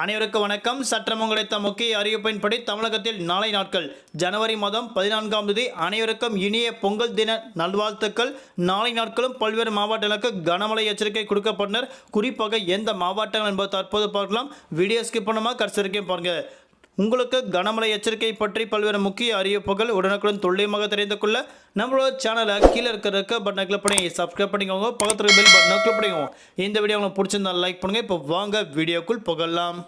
அனைவருக்கும் வணக்கம். சற்றம் கிடைத்த முக்கிய அறிவிப்பின்படி தமிழகத்தில் நாளை நாட்கள் ஜனவரி மாதம் பதினான்காம் தேதி அனைவருக்கும் இனிய பொங்கல் தின நல்வாழ்த்துக்கள். நாளை நாட்களும் பல்வேறு மாவட்டங்களுக்கு கனமழை எச்சரிக்கை கொடுக்கப்பட்டனர். குறிப்பாக எந்த மாவட்டங்கள் என்பது தற்போது பார்க்கலாம். வீடியோ ஸ்கிப் பண்ணாமல் கடைசி வரைக்கும் உங்களுக்கு கனமழை எச்சரிக்கை பற்றி பல்வேறு முக்கிய அறிவிப்புகள் உடனுக்குடன் துல்லியமாக தெரிந்து கொள்ள நம்மளோட சேனலை கீழே இருக்கிற இருக்க பட்டனை கிளிக் பண்ணி சப்ஸ்கிரைப் பண்ணிக்கோங்க. பக்கத்தில் பெல் பட்டனை கிளிக் பண்ணிக்கோங்க. இந்த வீடியோ உங்களுக்கு பிடிச்சிருந்தா லைக் பண்ணுங்கள் இப்போ வாங்க வீடியோக்குள் புகழலாம்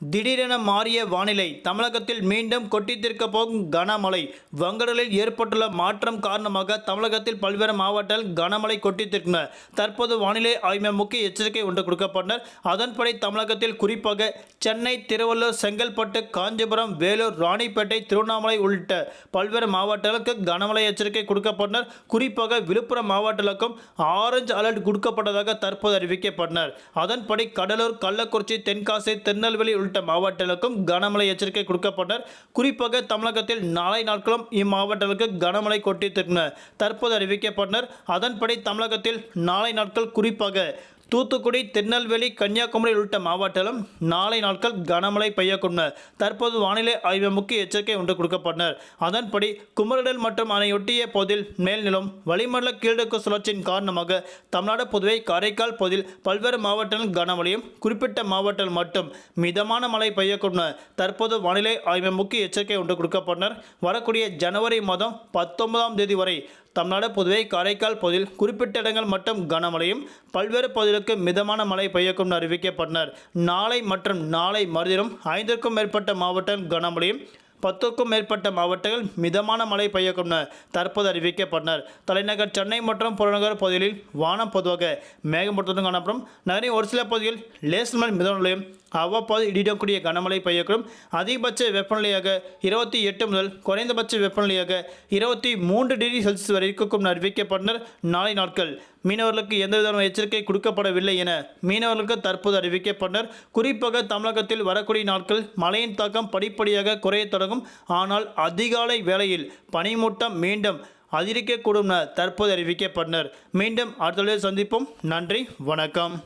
திடீரென மாறிய வானிலை. தமிழகத்தில் மீண்டும் கொட்டித்திருக்க போகும் கனமழை. வங்கடலில் ஏற்பட்டுள்ள மாற்றம் காரணமாக தமிழகத்தில் பல்வேறு மாவட்டங்கள் கனமழை கொட்டித்திருக்கின்றன. தற்போது வானிலை ஆய்வு முக்கிய எச்சரிக்கை ஒன்று கொடுக்கப்பட்டனர் அதன்படி தமிழகத்தில் குறிப்பாக சென்னை திருவள்ளூர் செங்கல்பட்டு காஞ்சிபுரம் வேலூர் ராணிப்பேட்டை திருவண்ணாமலை உள்ளிட்ட பல்வேறு மாவட்டங்களுக்கு கனமழை எச்சரிக்கை கொடுக்கப்பட்டனர் குறிப்பாக விழுப்புரம் மாவட்டங்களுக்கும் ஆரஞ்சு அலர்ட் கொடுக்கப்பட்டதாக தற்போது அறிவிக்கப்பட்டனர் அதன்படி கடலூர் கள்ளக்குறிச்சி தென்காசி திருநெல்வேலி உள்ளிட்ட மாவட்டங்களுக்கும் கனமழை எச்சரிக்கை கொடுக்கப்பட்டனர். குறிப்பாக தமிழகத்தில் நாளை நாட்களும் இம்மாவட்டங்களுக்கு கனமழை கொட்டித்திருந்தனர் தற்போது அறிவிக்கப்பட்டனர். அதன்படி தமிழகத்தில் நாளை நாட்கள் குறிப்பாக தூத்துக்குடி திருநெல்வேலி கன்னியாகுமரி உள்ளிட்ட மாவட்டத்திலும் நாளை நாட்கள் கனமழை பெய்யக்கூடும். தற்போது வானிலை ஆய்வு முக்கிய எச்சரிக்கை ஒன்று கொடுக்கப்பட்டனர். அதன்படி குமரடல் மற்றும் அணையொட்டிய பகுதியில் மேல்நிலம் வளிமண்டல கீழடுக்கு சுழற்சியின் காரணமாக தமிழ்நாடு புதுவை காரைக்கால் பகுதியில் பல்வேறு மாவட்டங்களில் கனமழையும் குறிப்பிட்ட மாவட்டங்கள் மட்டும் மிதமான மழை பெய்யக்கூடும். தற்போது வானிலை ஆய்வு முக்கிய எச்சரிக்கை ஒன்று கொடுக்கப்பட்டனர். வரக்கூடிய ஜனவரி மாதம் பத்தொன்பதாம் தேதி வரை தமிழ்நாடு புதுவை காரைக்கால் பகுதியில் குறிப்பிட்ட இடங்கள் மட்டும் கனமழையும் பல்வேறு பகுதிகளுக்கு மிதமான மழை பெய்யக்கும் அறிவிக்கப்பட்டனர். நாளை மற்றும் நாளை மறுதினம் ஐந்திற்கும் மேற்பட்ட மாவட்டம் கனமழையும் பத்துக்கும் மேற்பட்ட மாவட்டங்கள் மிதமான மழை பெய்யக்கும் தற்போது அறிவிக்கப்பட்டனர். தலைநகர் சென்னை மற்றும் புறநகர் பகுதிகளில் வானம் பொதுவாக மேகமூட்டத்துடன் காணப்படும். நகரின் ஒரு சில பகுதிகளில் லேஸ் மிதமான நிலையும் அவ்வப்போது இடிடக்கூடிய கனமழை பெய்யக்கூடும். அதிகபட்ச வெப்பநிலையாக இருபத்தி எட்டு முதல் குறைந்தபட்ச வெப்பநிலையாக இருபத்தி மூன்று டிகிரி செல்சியஸ் வரை இருக்கும் அறிவிக்கப்பட்டனர். நாளை நாட்கள் மீனவர்களுக்கு எந்த விதமான எச்சரிக்கை கொடுக்கப்படவில்லை என மீனவர்களுக்கு தற்போது அறிவிக்கப்பட்டனர் குறிப்பாக தமிழகத்தில் வரக்கூடிய நாட்கள் மழையின் தாக்கம் படிப்படியாக குறையத் தொடங்கும். ஆனால் அதிகாலை வேளையில் பனிமூட்டம் மீண்டும் அதிகரிக்கக்கூடும் என தற்போது அறிவிக்கப்பட்டனர். மீண்டும் அடுத்த சந்திப்போம். நன்றி வணக்கம்.